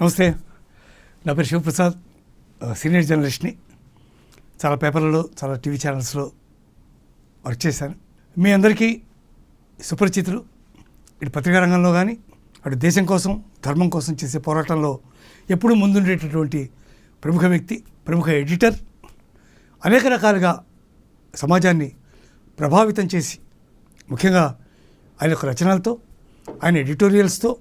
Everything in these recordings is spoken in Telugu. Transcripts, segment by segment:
నమస్తే. నా పేరు శివప్రసాద్. సీనియర్ జర్నలిస్ట్ని చాలా పేపర్లలో చాలా టీవీ ఛానల్స్లో వర్క్ చేశాను. మీ అందరికీ సుపరిచితులు. ఇటు పత్రికా రంగంలో కానీ అటు దేశం కోసం ధర్మం కోసం చేసే పోరాటంలో ఎప్పుడూ ముందుండేటటువంటి ప్రముఖ వ్యక్తి ప్రముఖ ఎడిటర్ అనేక రకాలుగా సమాజాన్ని ప్రభావితం చేసి ముఖ్యంగా ఆయన యొక్క రచనలతో ఆయన ఎడిటోరియల్స్తో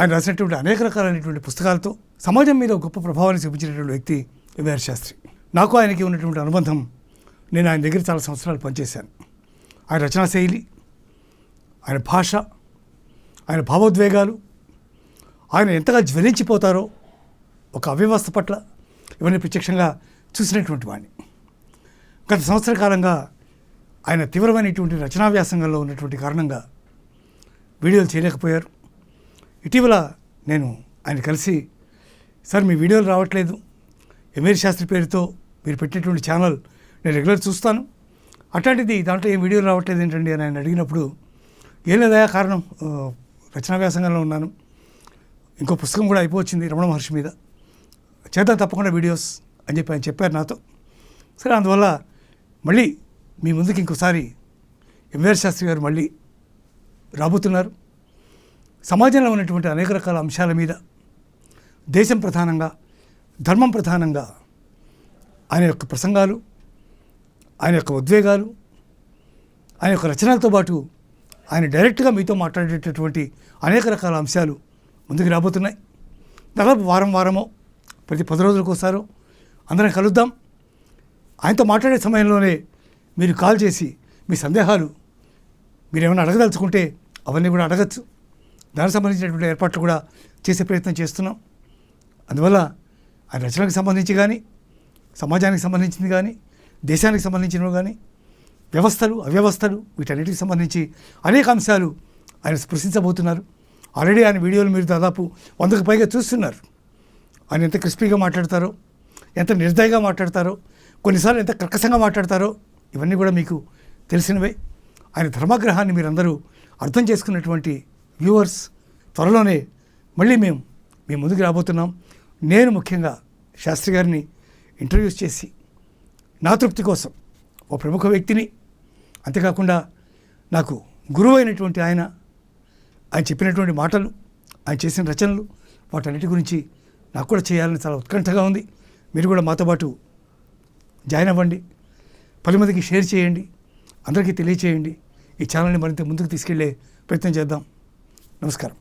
ఆయన రాసినటువంటి అనేక రకాలైనటువంటి పుస్తకాలతో సమాజం మీద గొప్ప ప్రభావాన్ని చూపించినటువంటి వ్యక్తి ఎంఆర్ శాస్త్రి. నాకు ఆయనకి ఉన్నటువంటి అనుబంధం నేను ఆయన దగ్గర చాలా సంవత్సరాలు పనిచేశాను. ఆయన రచనా శైలి ఆయన భాష ఆయన భావోద్వేగాలు ఆయన ఎంతగా జ్వలించిపోతారో ఒక అవ్యవస్థ పట్ల ఇవన్నీ ప్రత్యక్షంగా చూసినటువంటి వాడిని గత సంవత్సర కాలంగా ఆయన తీవ్రమైనటువంటి రచనా వ్యాసంగంలో ఉన్నటువంటి కారణంగా వీడియోలు చేయలేకపోయారు. ఇటీవల నేను ఆయన కలిసి సార్ మీ వీడియోలు రావట్లేదు. ఎమీర్ శాస్త్రి పేరుతో మీరు పెట్టేటువంటి ఛానల్ నేను రెగ్యులర్ చూస్తాను. అట్లాంటిది దాంట్లో ఏం వీడియోలు రావట్లేదు ఏంటండి? అని ఆయన అడిగినప్పుడు ఏం లేదా కారణం రచనా వ్యాసంగంలో ఉన్నాను. ఇంకో పుస్తకం కూడా అయిపోవచ్చింది రమణ మహర్షి మీద. చేద్దాం తప్పకుండా వీడియోస్ అని చెప్పి ఆయన చెప్పారు నాతో. సరే అందువల్ల మళ్ళీ మీ ముందుకు ఇంకోసారి ఎంవీఆర్ శాస్త్రి గారు మళ్ళీ రాబోతున్నారు. సమాజంలో ఉన్నటువంటి అనేక రకాల అంశాల మీద దేశం ప్రధానంగా ధర్మం ప్రధానంగా ఆయన యొక్క ప్రసంగాలు ఆయన యొక్క ఉద్వేగాలు ఆయన యొక్క రచనలతో పాటు ఆయన డైరెక్ట్గా మీతో మాట్లాడేటటువంటి అనేక రకాల అంశాలు ముందుకు రాబోతున్నాయి. దాదాపు వారం వారమో ప్రతి పది రోజులకు ఒకసారో అందరం కలుద్దాం. ఆయనతో మాట్లాడే సమయంలోనే మీరు కాల్ చేసి మీ సందేహాలు మీరేమైనా అడగదలుచుకుంటే అవన్నీ కూడా అడగచ్చు. దానికి సంబంధించినటువంటి ఏర్పాట్లు కూడా చేసే ప్రయత్నం చేస్తున్నాం. అందువల్ల ఆయన రచనలకు సంబంధించి కానీ సమాజానికి సంబంధించింది కానీ దేశానికి సంబంధించినవి కానీ వ్యవస్థలు అవ్యవస్థలు వీటన్నిటికి సంబంధించి అనేక అంశాలు ఆయన స్పృశించబోతున్నారు. ఆల్రెడీ ఆయన వీడియోలు మీరు దాదాపు వందకు పైగా చూస్తున్నారు. ఆయన ఎంత క్రిస్పీగా మాట్లాడతారో ఎంత నిర్దయగా మాట్లాడతారో కొన్నిసార్లు ఎంత కర్కశంగా మాట్లాడతారో ఇవన్నీ కూడా మీకు తెలిసినవే. ఆయన ధర్మాగ్రహాన్ని మీరందరూ అర్థం చేసుకున్నటువంటి వ్యూవర్స్ త్వరలోనే మళ్ళీ మేము మీ ముందుకు రాబోతున్నాం. నేను ముఖ్యంగా శాస్త్రి గారిని ఇంటర్వ్యూస్ చేసి నా తృప్తి కోసం ఓ ప్రముఖ వ్యక్తిని అంతేకాకుండా నాకు గురువు అయినటువంటి ఆయన ఆయన చెప్పినటువంటి మాటలు ఆయన చేసిన రచనలు వాటన్నిటి గురించి నాకు కూడా చేయాలని చాలా ఉత్కంఠగా ఉంది. మీరు కూడా మాతో పాటు జాయిన్ అవ్వండి. పది మందికి షేర్ చేయండి. అందరికీ తెలియచేయండి. ఈ ఛానల్ని మరింత ముందుకు తీసుకెళ్ళే ప్రయత్నం చేద్దాం. నమస్కారం.